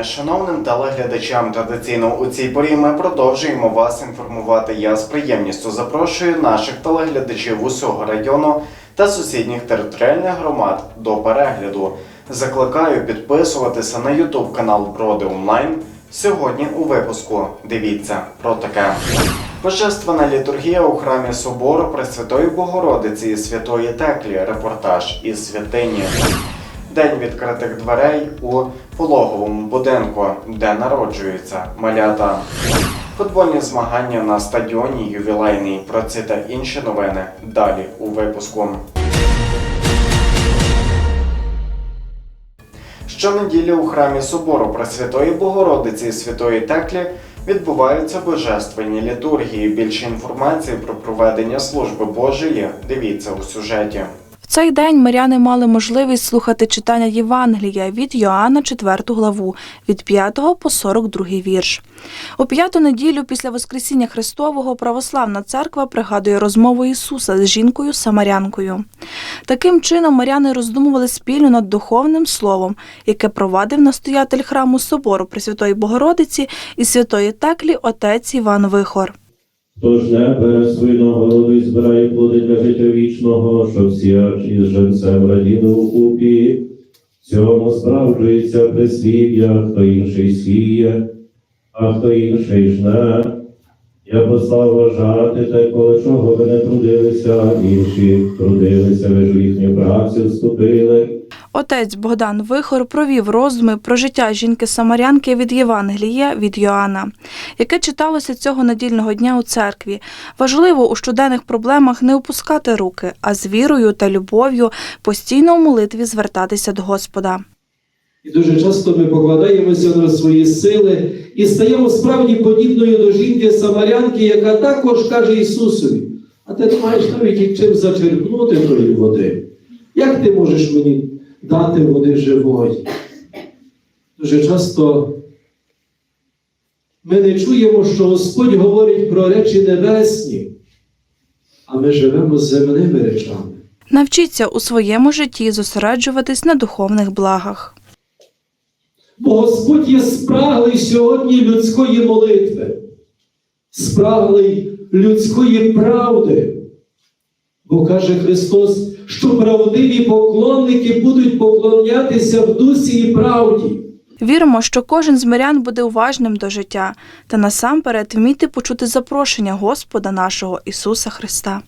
Вітання шановним телеглядачам. Традиційно у цій порі ми продовжуємо вас інформувати. Я з приємністю запрошую наших телеглядачів усього району та сусідніх територіальних громад до перегляду. Закликаю підписуватися на YouTube канал Броди Онлайн. Сьогодні у випуску дивіться про таке. Божественна літургія у храмі собору Пресвятої Богородиці і Святої Теклі. Репортаж із святині. День відкритих дверей у пологовому будинку, де народжуються малята. Футбольні змагання на стадіоні ювілейний. Про ці та інші новини далі у випуску. Щонеділі у храмі собору Пресвятої Богородиці і Святої Теклі відбуваються божественні літургії. Більше інформації про проведення служби Божої дивіться у сюжеті. Цей день миряни мали можливість слухати читання Євангелія від Йоанна 4 главу, від 5 по 42 вірш. У п'яту неділю після Воскресіння Христового православна церква пригадує розмову Ісуса з жінкою Самарянкою. Таким чином миряни роздумували спільно над духовним словом, яке провадив настоятель храму собору Пресвятої Богородиці і Святої Теклі отець Іван Вихор. Хто ж не нагороду і збирає плоди для життя вічного, що всі із женцем раділи у купі, цьому справджується прислів'я, хто інший сіє, а хто інший жне. Я послав вважати те, коли чого ви не трудилися, інші трудилися, ви ж їхню працю вступили. Отець Богдан Вихор провів роздуми про життя жінки-самарянки від Євангелія від Йоанна, яке читалося цього недільного дня у церкві. Важливо у щоденних проблемах не опускати руки, а з вірою та любов'ю постійно у молитві звертатися до Господа. І дуже часто ми покладаємося на свої сили і стаємо справді подібною до жінки Самарянки, яка також каже Ісусові: а ти не маєш навіть чим зачерпнути тої води. Як ти можеш мені дати води живої? Дуже часто ми не чуємо, що Господь говорить про речі небесні, а ми живемо з земними речами. Навчіться у своєму житті зосереджуватись на духовних благах. Бо Господь є спраглий сьогодні людської молитви, спраглий людської правди. Бо каже Христос, що правдиві поклонники будуть поклонятися в дусі і правді. Віримо, що кожен з мирян буде уважним до життя та насамперед вміти почути запрошення Господа нашого Ісуса Христа.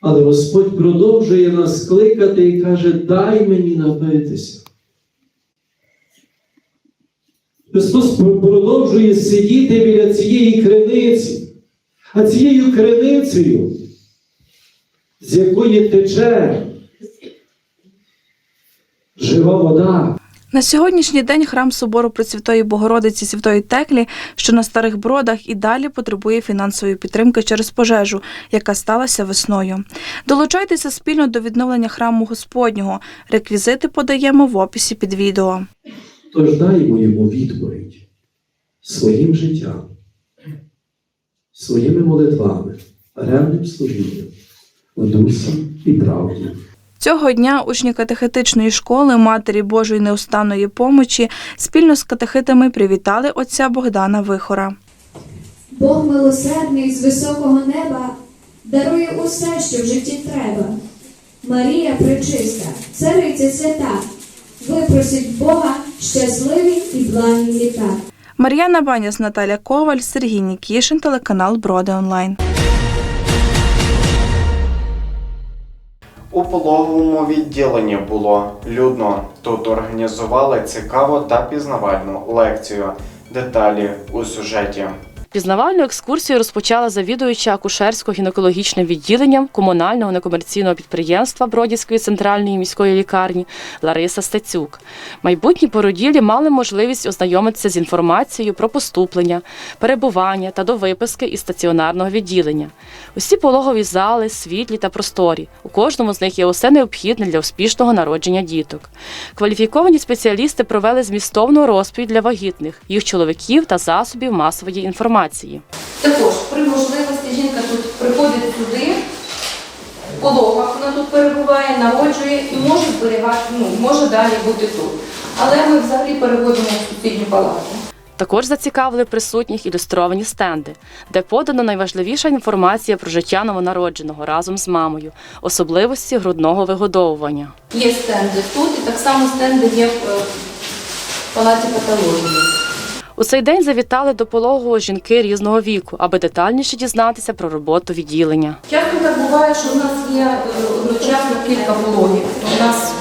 Але Господь продовжує нас кликати і каже: дай мені напитися. Христос продовжує сидіти біля цієї криниці, а цією криницею, з якої тече жива вода. На сьогоднішній день храм собору Пресвятої Богородиці Святої Теклі, що на старих бродах, і далі потребує фінансової підтримки через пожежу, яка сталася весною. Долучайтеся спільно до відновлення храму Господнього. Реквізити подаємо в описі під відео. Тож даємо йому відповідь своїм життям, своїми молитвами, ревним служінням, в дусі і правді. Цього дня учні катехетичної школи Матері Божої неустанної помочі спільно з катехитами привітали отця Богдана Вихора. Бог милосердний з високого неба дарує усе, що в житті треба. Марія пречиста, цариця свята, випросить Бога щасливі і благі літа. Мар'яна Баняс, Наталя Коваль, Сергій Нікішин, телеканал Броди Онлайн. У пологовому відділенні було людно. Тут організували цікаву та пізнавальну лекцію. Деталі у сюжеті. Пізнавальну екскурсію розпочала завідуюча акушерсько-гінекологічним відділенням комунального некомерційного підприємства Бродівської центральної міської лікарні Лариса Стецюк. Майбутні породілі мали можливість ознайомитися з інформацією про поступлення, перебування та до виписки із стаціонарного відділення. Усі пологові зали, світлі та просторі. У кожному з них є усе необхідне для успішного народження діток. Кваліфіковані спеціалісти провели змістовну розповідь для вагітних, їх чоловіків та засобів масової інформації. Також при можливості жінка тут приходить сюди, в пологах вона тут перебуває, народжує і може зберігати, ну, може далі бути тут. Але ми взагалі переводимо в сусідню палату. Також зацікавили присутніх ілюстровані стенди, де подано найважливіша інформація про життя новонародженого разом з мамою, особливості грудного вигодовування. Є стенди тут, і так само стенди є в е, палаті патології. У цей день завітали до пологового жінки різного віку, аби детальніше дізнатися про роботу відділення. Часто так буває, що в нас є е, одночасно кілька пологів. У нас,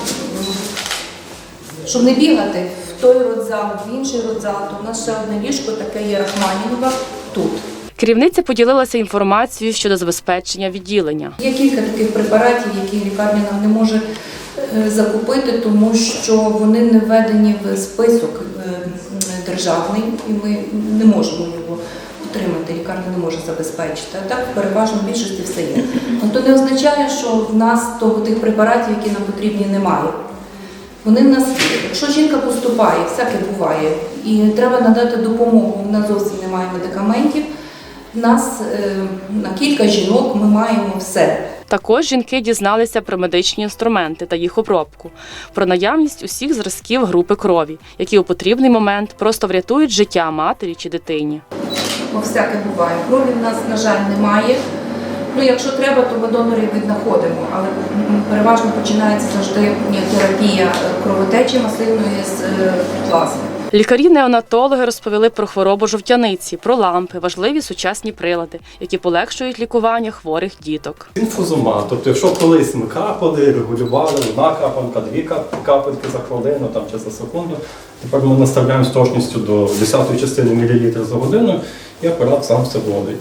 щоб не бігати в той родзал, в інший родзал, то у нас ще одне ліжко таке є Рахманінова тут. Керівниця поділилася інформацією щодо забезпечення відділення. Є кілька таких препаратів, які лікарня нам не може е, закупити, тому що вони не введені в список е, державний, і ми не можемо його отримати. Лікарня не може забезпечити. А так переважно в більшості все є. То не означає, що в нас того тих препаратів, які нам потрібні, немає. Вони в нас. Якщо жінка поступає, всяке буває, і треба надати допомогу, в нас зовсім немає медикаментів. В нас е, на кілька жінок ми маємо все. Також жінки дізналися про медичні інструменти та їх обробку, про наявність усіх зразків групи крові, які у потрібний момент просто врятують життя матері чи дитині. Бо всяке буває. Крові в нас, на жаль, немає. Ну, якщо треба, то ми донорів віднаходимо, але переважно починається завжди терапія кровотечі масивної з е, плазми. Лікарі-неонатологи розповіли про хворобу жовтяниці, про лампи, важливі сучасні прилади, які полегшують лікування хворих діток. Інфузомат, тобто, якщо колись ми капали, регулювали одна капанка, дві капельки за хвилину там, чи за секунду, тепер ми наставляємо з точністю до 10 частини мілілітра за годину, і апарат сам все вводить.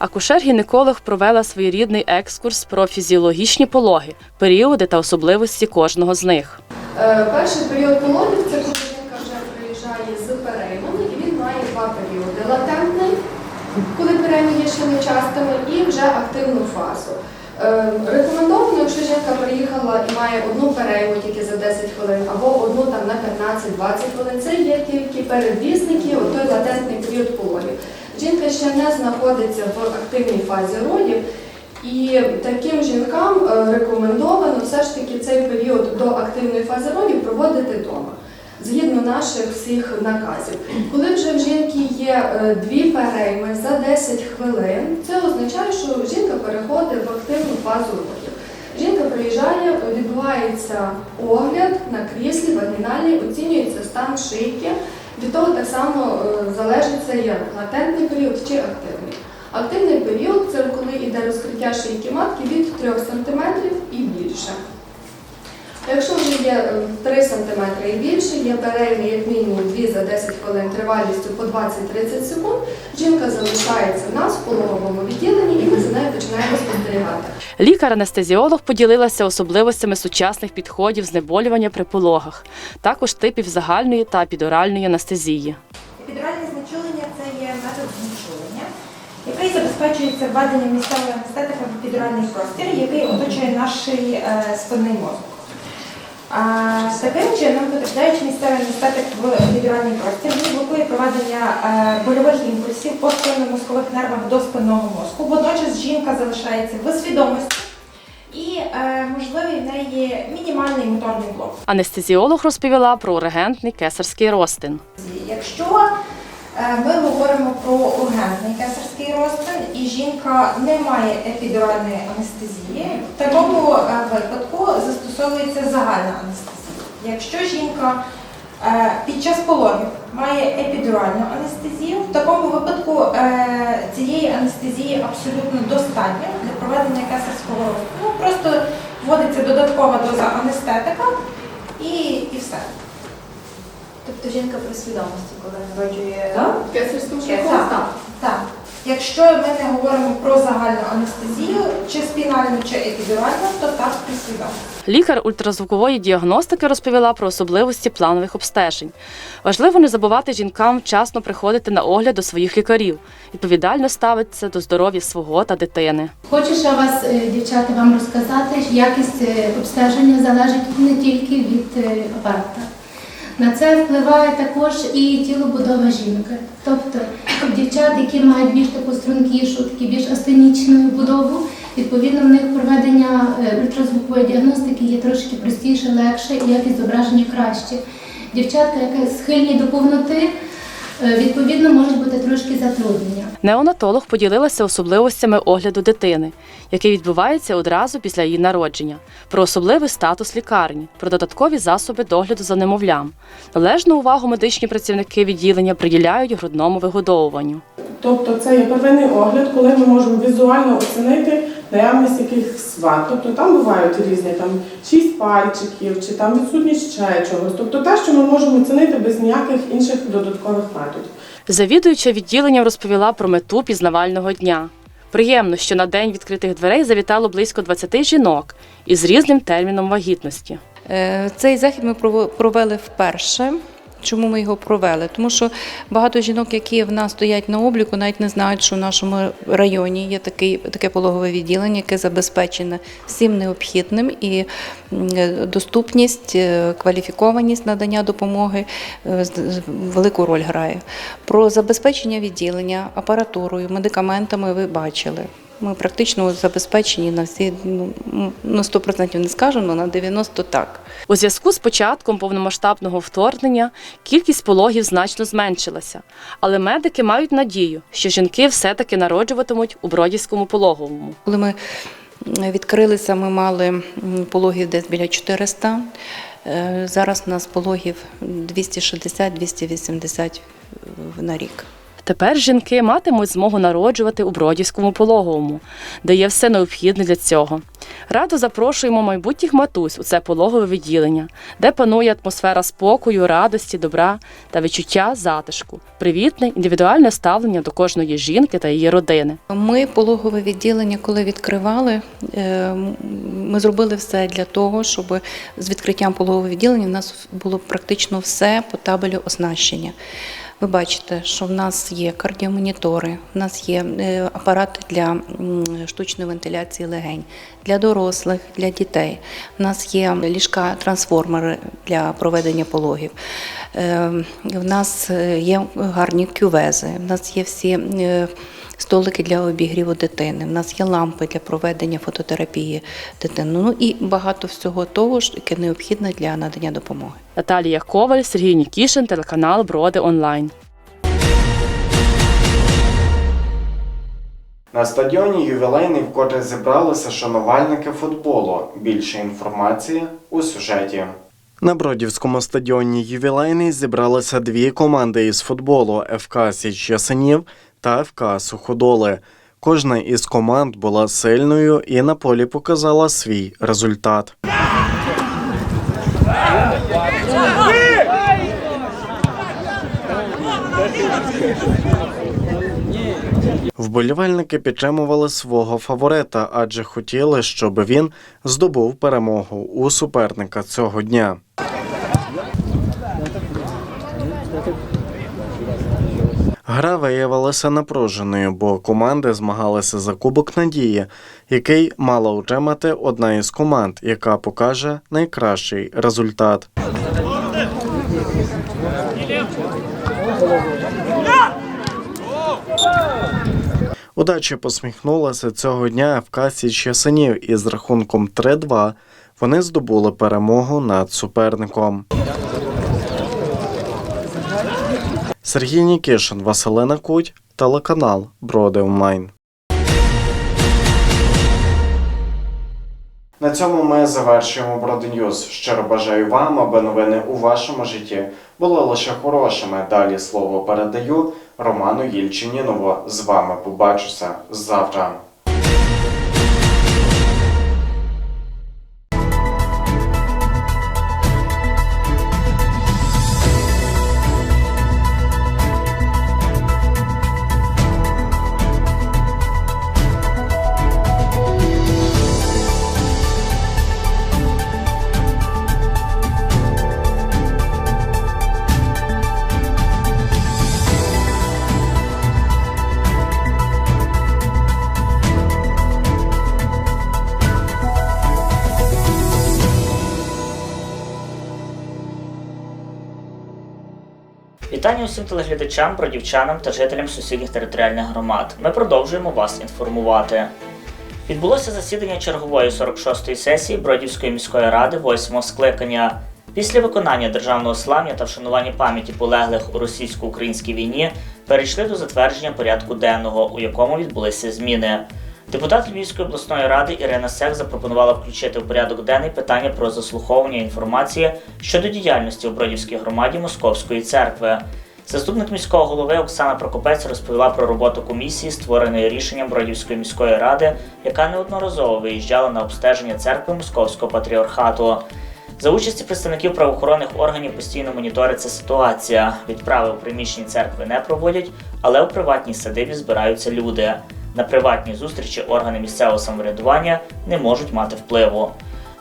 Акушер-гінеколог провела своєрідний екскурс про фізіологічні пологи, періоди та особливості кожного з них. Е, Перший період пологів це коли жінка вже приїжджає з переймами, і він має два періоди: латентний, коли перейми є і вже активну фазу. Е, Рекомендовано, якщо жінка приїхала і має одну перейму тільки за 10 хвилин, або одну там на 15-20 хвилин, це є тільки передвісники, той латентний період пологів. Жінка ще не знаходиться в активній фазі родів, і таким жінкам е, рекомендовано все ж таки цей період до активної фази родів проводити вдома. Наших всіх наказів. Коли вже в жінки є е, дві перейми за 10 хвилин, це означає, що жінка переходить в активну фазу родів. Жінка приїжджає, відбувається огляд на кріслі, вагінальній, оцінюється стан шийки. Від того так само е, залежить це як латентний період чи активний. Активний період це коли йде розкриття шийки матки від 3 см і більше. Якщо вже є е, 3 см і більше, є перейми як мінімум 2 за 10 хвилин тривалістю по 20-30 секунд, жінка залишається в нас в пологовому відділенні і ми за нею починаємо спостерігати. Лікар-анестезіолог поділилася особливостями сучасних підходів знеболювання при пологах, також типів загальної та підоральної анестезії. Епідуральне знечулення це є метод знечулення, який забезпечується введенням місцевої анестетика в епідуральний простір, який оточує наш е, спинний мозок. Таким чином, потрапляючи місцевий анестетик в епідуральний простір, він блокує проведення е, больових імпульсів по спинномозкових нервах до спинного мозку. Водночас жінка залишається в свідомості і е, можливий в неї мінімальний моторний блок. Анестезіолог розповіла про регентний кесарський розтин. Якщо ми говоримо про ургентний кесарський розтин і жінка не має епідуральної анестезії, в такому е, випадку застосовується загальна анестезія. Якщо жінка е, під час пологів має епідуральну анестезію, в такому випадку е, цієї анестезії абсолютно достатньо для проведення кесарського розтину. Ну, Просто вводиться додаткова доза анестетика і, і все. Тобто жінка при свідомості, коли народжує Так? кесарським Так. шляхом? Так. Так. Якщо ми не говоримо про загальну анестезію, чи спінальну, чи епідуральну, то так присідати. Лікар ультразвукової діагностики розповіла про особливості планових обстежень. Важливо не забувати жінкам вчасно приходити на огляд до своїх лікарів, відповідально ставитися до здоров'я свого та дитини. Хочу ще вас, е, дівчата, вам розказати, що якість е, обстеження залежить не тільки від е, апарата. На це впливає також і тілобудова жінки. Тобто дівчат, які мають більш таку стрункішу, такі більш астенічну будову, відповідно в них проведення е, ультразвукової діагностики є трошки простіше, легше і якість зображення краще. Дівчатка, які схильні до повноти, відповідно можуть бути трошки затруднення. Неонатолог поділилася особливостями огляду дитини, який відбувається одразу після її народження, про особливий статус лікарні, про додаткові засоби догляду за немовлям. Належну увагу медичні працівники відділення приділяють грудному вигодовуванню. Тобто це є первинний огляд, коли ми можемо візуально оцінити наявність якихось вад. Тобто там бувають різні там шість пальчиків, чи там відсутність ще чогось. Тобто те, що ми можемо оцінити без ніяких інших додаткових методів. Завідуюча відділенням розповіла про мету пізнавального дня. Приємно, що на день відкритих дверей завітало близько 20 жінок із різним терміном вагітності. Е, Цей захід ми провели вперше. Чому ми його провели? Тому що багато жінок, які в нас стоять на обліку, навіть не знають, що в нашому районі є такий, таке пологове відділення, яке забезпечене всім необхідним і доступність, е, кваліфікованість надання допомоги е, велику роль грає. Про забезпечення відділення апаратурою, медикаментами ви бачили. Ми практично забезпечені на всі, ну, на 100% не скажу, але на 90% так. У зв'язку з початком повномасштабного вторгнення кількість пологів значно зменшилася, але медики мають надію, що жінки все-таки народжуватимуть у Бродівському пологовому. Коли ми відкрилися, ми мали пологів десь біля 400. Е, Зараз у нас пологів 260-280 на рік. Тепер жінки матимуть змогу народжувати у Бродівському пологовому, де є все необхідне для цього. Радо запрошуємо майбутніх матусь у це пологове відділення, де панує атмосфера спокою, радості, добра та відчуття затишку, привітне індивідуальне ставлення до кожної жінки та її родини. Ми пологове відділення, коли відкривали, е, ми зробили все для того, щоб з відкриттям пологового відділення в нас було практично все по табелю оснащення. Ви бачите, що в нас є кардіомонітори, в нас є е, апарати для штучної вентиляції легень, для дорослих, для дітей. В нас є ліжка-трансформери для проведення пологів. Е, В нас е, є гарні кювези, в нас є всі столики для обігріву дитини, в нас є лампи для проведення фототерапії дитини. Ну і багато всього того, яке необхідне для надання допомоги. Наталія Коваль, Сергій Нікішин, телеканал Броди Онлайн. На стадіоні ювілейний вкотре зібралися шанувальники футболу. Більше інформації у сюжеті. На Бродівському стадіоні ювілейний зібралися дві команди із футболу ФК Січ Ясенів та ФК Суходоли. Кожна із команд була сильною і на полі показала свій результат. Вболівальники підтримували свого фаворита, адже хотіли, щоб він здобув перемогу у суперника цього дня. Гра виявилася напруженою, бо команди змагалися за Кубок Надії, який мала отримати одна із команд, яка покаже найкращий результат. Удачі посміхнулася цього дня в касі часинів і з рахунком 3-2 вони здобули перемогу над суперником. Сергій Нікішин, Василина Куть, телеканал Броди Онлайн. На цьому ми завершуємо Броденьюз. Щиро бажаю вам, аби новини у вашому житті були лише хорошими. Далі слово передаю Роману Єльчинінову. З вами побачуся завтра. Вітання усім телеглядачам, бродівчанам та жителям сусідніх територіальних громад. Ми продовжуємо вас інформувати. Відбулося засідання чергової 46-ї сесії Бродівської міської ради 8 скликання. Після виконання державного слав'я та вшанування пам'яті полеглих у російсько-українській війні перейшли до затвердження порядку денного, у якому відбулися зміни. Депутат Львівської обласної ради Ірина Сек запропонувала включити в порядок денний питання про заслуховування інформації щодо діяльності у Бродівській громаді Московської церкви. Заступник міського голови Оксана Прокопець розповіла про роботу комісії, створеної рішенням Бродівської міської ради, яка неодноразово виїжджала на обстеження церкви Московського патріархату. За участі представників правоохоронних органів постійно моніториться ситуація. Відправи у приміщенні церкви не проводять, але у приватній садибі збираються люди. На приватні зустрічі органи місцевого самоврядування не можуть мати впливу.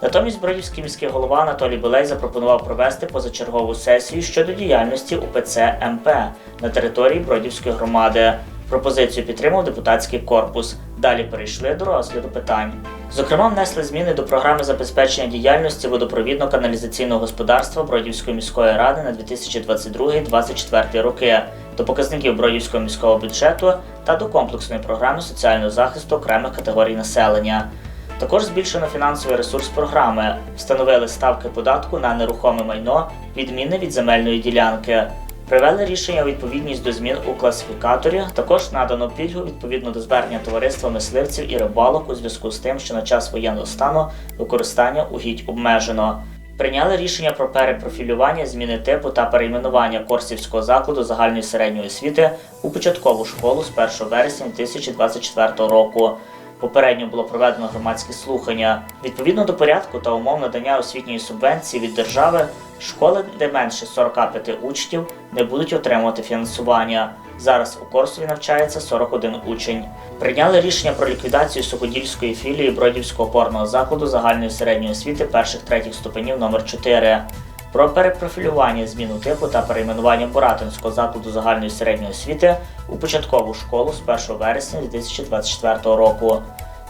Натомість Бродівський міський голова Анатолій Білей запропонував провести позачергову сесію щодо діяльності УПЦ МП на території Бродівської громади. Пропозицію підтримав депутатський корпус. Далі перейшли до розгляду питань. Зокрема, внесли зміни до програми забезпечення діяльності водопровідно-каналізаційного господарства Бродівської міської ради на 2022-2024 роки, до показників Бродівського міського бюджету та до комплексної програми соціального захисту окремих категорій населення. Також збільшено фінансовий ресурс програми, встановили ставки податку на нерухоме майно, відмінне від земельної ділянки. Привели рішення у відповідність до змін у класифікаторі. Також надано пільгу відповідно до звернення товариства мисливців і рибалок у зв'язку з тим, що на час воєнного стану використання угідь обмежено. Прийняли рішення про перепрофілювання, зміни типу та перейменування Корсівського закладу загальної середньої освіти у початкову школу з 1 вересня 2024 року. Попередньо було проведено громадські слухання. Відповідно до порядку та умов надання освітньої субвенції від держави, школи, де менше 45 учнів, не будуть отримувати фінансування. Зараз у Корсові навчається 41 учень. Прийняли рішення про ліквідацію суходільської філії Бродівського опорного закладу загальної середньої освіти перших третіх ступенів номер 4 про перепрофілювання зміну типу та перейменування Боратинського закладу загальної середньої освіти у початкову школу з 1 вересня 2024 року.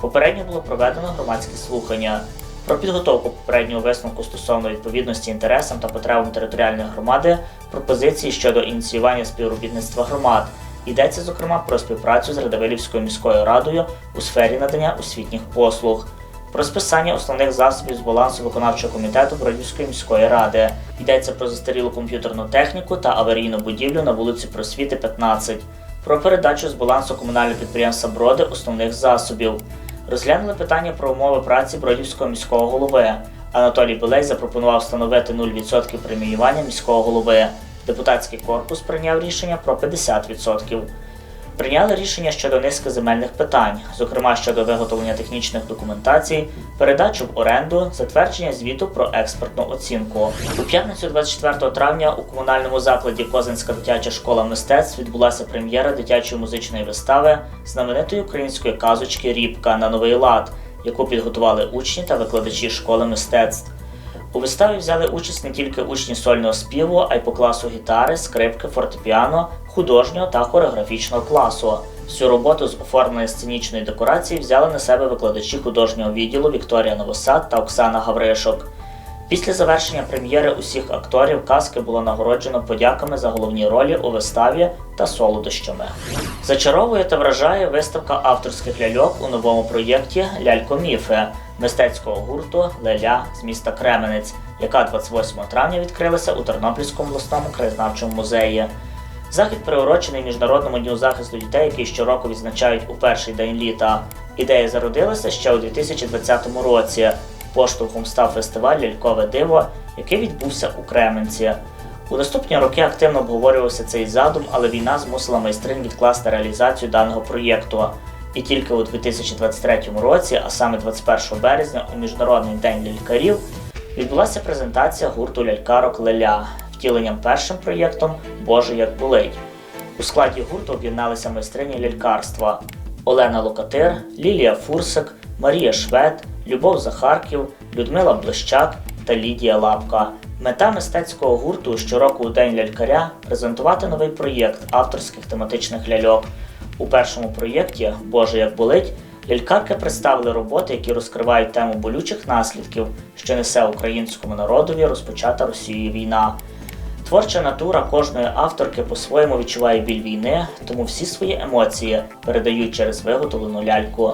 Попередньо було проведено громадські слухання про підготовку попереднього висновку стосовно відповідності інтересам та потребам територіальної громади, пропозиції щодо ініціювання співробітництва громад. Йдеться зокрема про співпрацю з Радивилівською міською радою у сфері надання освітніх послуг про списання основних засобів з балансу виконавчого комітету Бродівської міської ради. Йдеться про застарілу комп'ютерну техніку та аварійну будівлю на вулиці Просвіти 15, про передачу з балансу комунального підприємства Броди основних засобів. Розглянули питання про умови праці Бродівського міського голови. Анатолій Белей запропонував встановити 0% преміювання міського голови. Депутатський корпус прийняв рішення про 50%. Прийняли рішення щодо низки земельних питань, зокрема щодо виготовлення технічних документацій, передачу в оренду, затвердження звіту про експертну оцінку. У п'ятницю 24 травня у комунальному закладі Козинська дитяча школа мистецтв відбулася прем'єра дитячої музичної вистави знаменитої української казочки Рібка на новий лад, яку підготували учні та викладачі школи мистецтв. У виставі взяли участь не тільки учні сольного співу, а й по класу гітари, скрипки, фортепіано, художнього та хореографічного класу. Всю роботу з оформлення сценічної декорації взяли на себе викладачі художнього відділу Вікторія Новосад та Оксана Гавришок. Після завершення прем'єри усіх акторів казки було нагороджено подяками за головні ролі у виставі та солодощами. Зачаровує та вражає виставка авторських ляльок у новому проєкті Лялько-міфи мистецького гурту Леля з міста Кременець, яка 28 травня відкрилася у Тернопільському обласному краєзнавчому музеї. Захід приурочений Міжнародному дню захисту дітей, який щороку відзначають у перший день літа. Ідея зародилася ще у 2020 році. Поштовхом став фестиваль Лялькове диво, який відбувся у Кременці. У наступні роки активно обговорювався цей задум, але війна змусила майстрин відкласти реалізацію даного проєкту. І тільки у 2023 році, а саме 21 березня, у Міжнародний день лялькарів, відбулася презентація гурту лялькарок Леля втіленням першим проєктом Боже як болить. У складі гурту об'єдналися майстрині лялькарства Олена Локатир, Лілія Фурсик, Марія Швед, Любов Захарків, Людмила Блищак та Лідія Лапка. Мета мистецького гурту щороку у День лялькаря презентувати новий проєкт авторських тематичних ляльок. У першому проєкті Боже як болить лялькарки представили роботи, які розкривають тему болючих наслідків, що несе українському народові розпочата Росією війна. Творча натура кожної авторки по-своєму відчуває біль війни, тому всі свої емоції передають через виготовлену ляльку.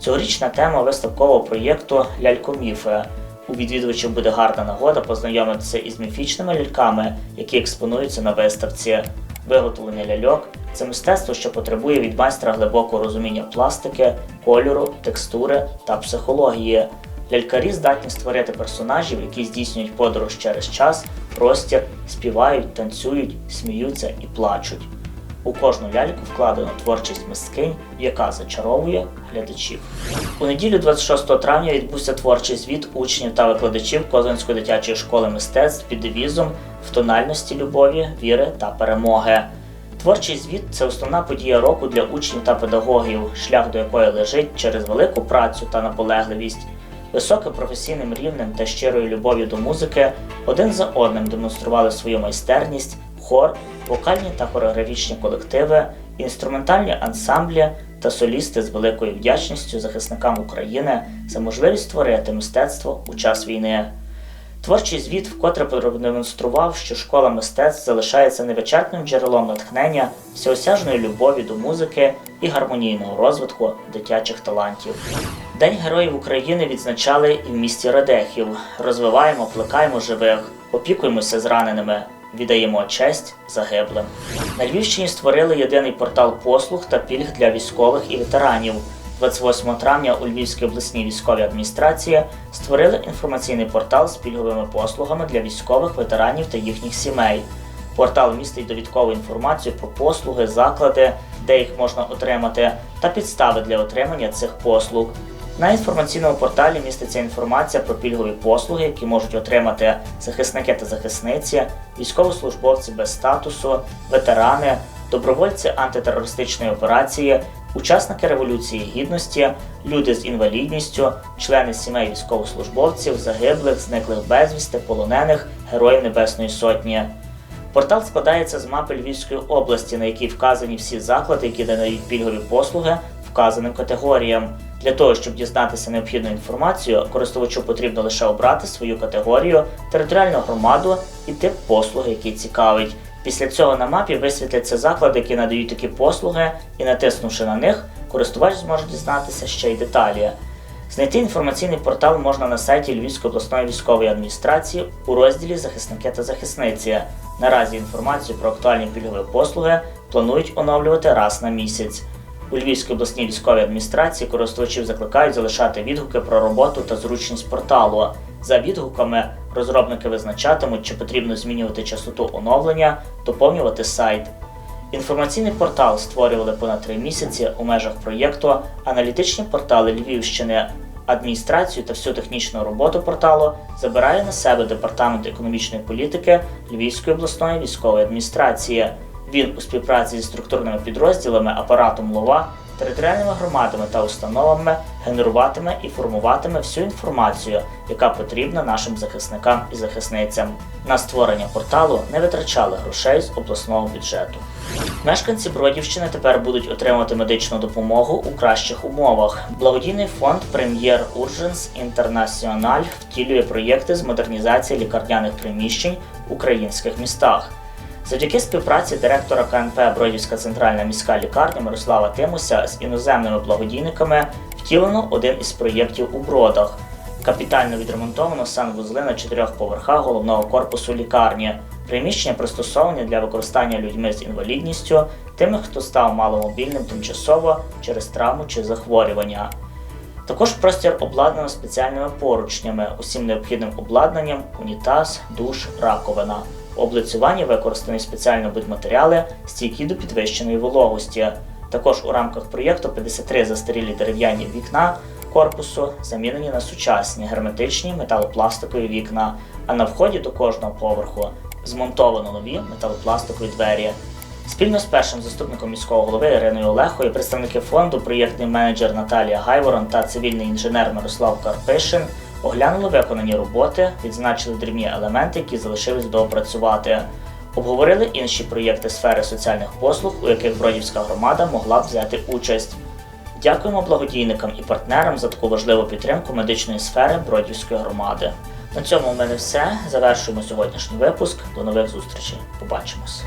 Цьогорічна тема виставкового проєкту Лялькоміфи. У відвідувачів буде гарна нагода познайомитися із міфічними ляльками, які експонуються на виставці. Виготовлення ляльок це мистецтво, що потребує від майстра глибокого розуміння пластики, кольору, текстури та психології. Лялькарі здатні створити персонажів, які здійснюють подорож через час, простір, співають, танцюють, сміються і плачуть. У кожну ляльку вкладено творчість мисткинь, яка зачаровує глядачів. У неділю 26 травня відбувся творчий звіт учнів та викладачів Козинської дитячої школи мистецтв під девізом в тональності любові, віри та перемоги. Творчий звіт це основна подія року для учнів та педагогів, шлях до якої лежить через велику працю та наполегливість. Високим професійним рівнем та щирою любов'ю до музики один за одним демонстрували свою майстерність, хор, вокальні та хореографічні колективи, інструментальні ансамблі та солісти з великою вдячністю захисникам України за можливість створити мистецтво у час війни. Творчий звіт вкотре продемонстрував, що школа мистецтв залишається невичерпним джерелом натхнення, всеосяжної любові до музики і гармонійного розвитку дитячих талантів. День Героїв України відзначали і в місті Радехів. Розвиваємо, плекаємо живих, опікуємося зраненими, віддаємо честь загиблим. На Львівщині створили єдиний портал послуг та пільг для військових і ветеранів. 28 травня у Львівській обласній військовій адміністрації створили інформаційний портал з пільговими послугами для військових ветеранів та їхніх сімей. Портал містить довідкову інформацію про послуги, заклади, де їх можна отримати, та підстави для отримання цих послуг. На інформаційному порталі міститься інформація про пільгові послуги, які можуть отримати захисники та захисниці, військовослужбовці без статусу, ветерани, добровольці антитерористичної операції, учасники Революції Гідності, люди з інвалідністю, члени сімей військовослужбовців, загиблих, зниклих безвісти, полонених, героїв Небесної Сотні. Портал складається з мапи Львівської області, на якій вказані всі заклади, які надають пільгові послуги вказаним категоріям. Для того, щоб дізнатися необхідну інформацію, користувачу потрібно лише обрати свою категорію, територіальну громаду і тип послуги, який цікавить. Після цього на мапі висвітляться заклади, які надають такі послуги, і натиснувши на них, користувач зможе дізнатися ще й деталі. Знайти інформаційний портал можна на сайті Львівської обласної військової адміністрації у розділі Захисники та захисниці. Наразі інформацію про актуальні пільгові послуги планують оновлювати раз на місяць. У Львівській обласній військовій адміністрації користувачів закликають залишати відгуки про роботу та зручність порталу. За відгуками розробники визначатимуть, чи потрібно змінювати частоту оновлення, доповнювати сайт. Інформаційний портал створювали понад три місяці у межах проєкту Аналітичні портали Львівщини. Адміністрацію та всю технічну роботу порталу забирає на себе департамент економічної політики Львівської обласної військової адміністрації. Він у співпраці зі структурними підрозділами апаратом ЛОВА, територіальними громадами та установами генеруватиме і формуватиме всю інформацію, яка потрібна нашим захисникам і захисницям. На створення порталу не витрачали грошей з обласного бюджету. Мешканці Бродівщини тепер будуть отримувати медичну допомогу у кращих умовах. Благодійний фонд Прем'єр Урженс Інтернаціональ втілює проєкти з модернізації лікарняних приміщень в українських містах. Завдяки співпраці директора КНП Бродівська центральна міська лікарня Мирослава Тимуся з іноземними благодійниками втілено один із проєктів у Бродах. Капітально відремонтовано санвузли на чотирьох поверхах головного корпусу лікарні. Приміщення пристосовані для використання людьми з інвалідністю, тими, хто став маломобільним тимчасово через травму чи захворювання. Також простір обладнано спеціальними поручнями, усім необхідним обладнанням, унітаз, душ, раковина. У облицюванні використані спеціально будматеріали, стійкі до підвищеної вологості. Також у рамках проєкту 53 застарілі дерев'яні вікна корпусу замінені на сучасні герметичні металопластикові вікна, а на вході до кожного поверху змонтовано нові металопластикові двері. Спільно з першим заступником міського голови Іриною Олехою, представники фонду, проєктний менеджер Наталія Гайворон та цивільний інженер Мирослав Карпишин оглянули виконані роботи, відзначили дрібні елементи, які залишились доопрацювати. Обговорили інші проєкти сфери соціальних послуг, у яких Бродівська громада могла б взяти участь. Дякуємо благодійникам і партнерам за таку важливу підтримку медичної сфери Бродівської громади. На цьому у мене все. Завершуємо сьогоднішній випуск. До нових зустрічей. Побачимось.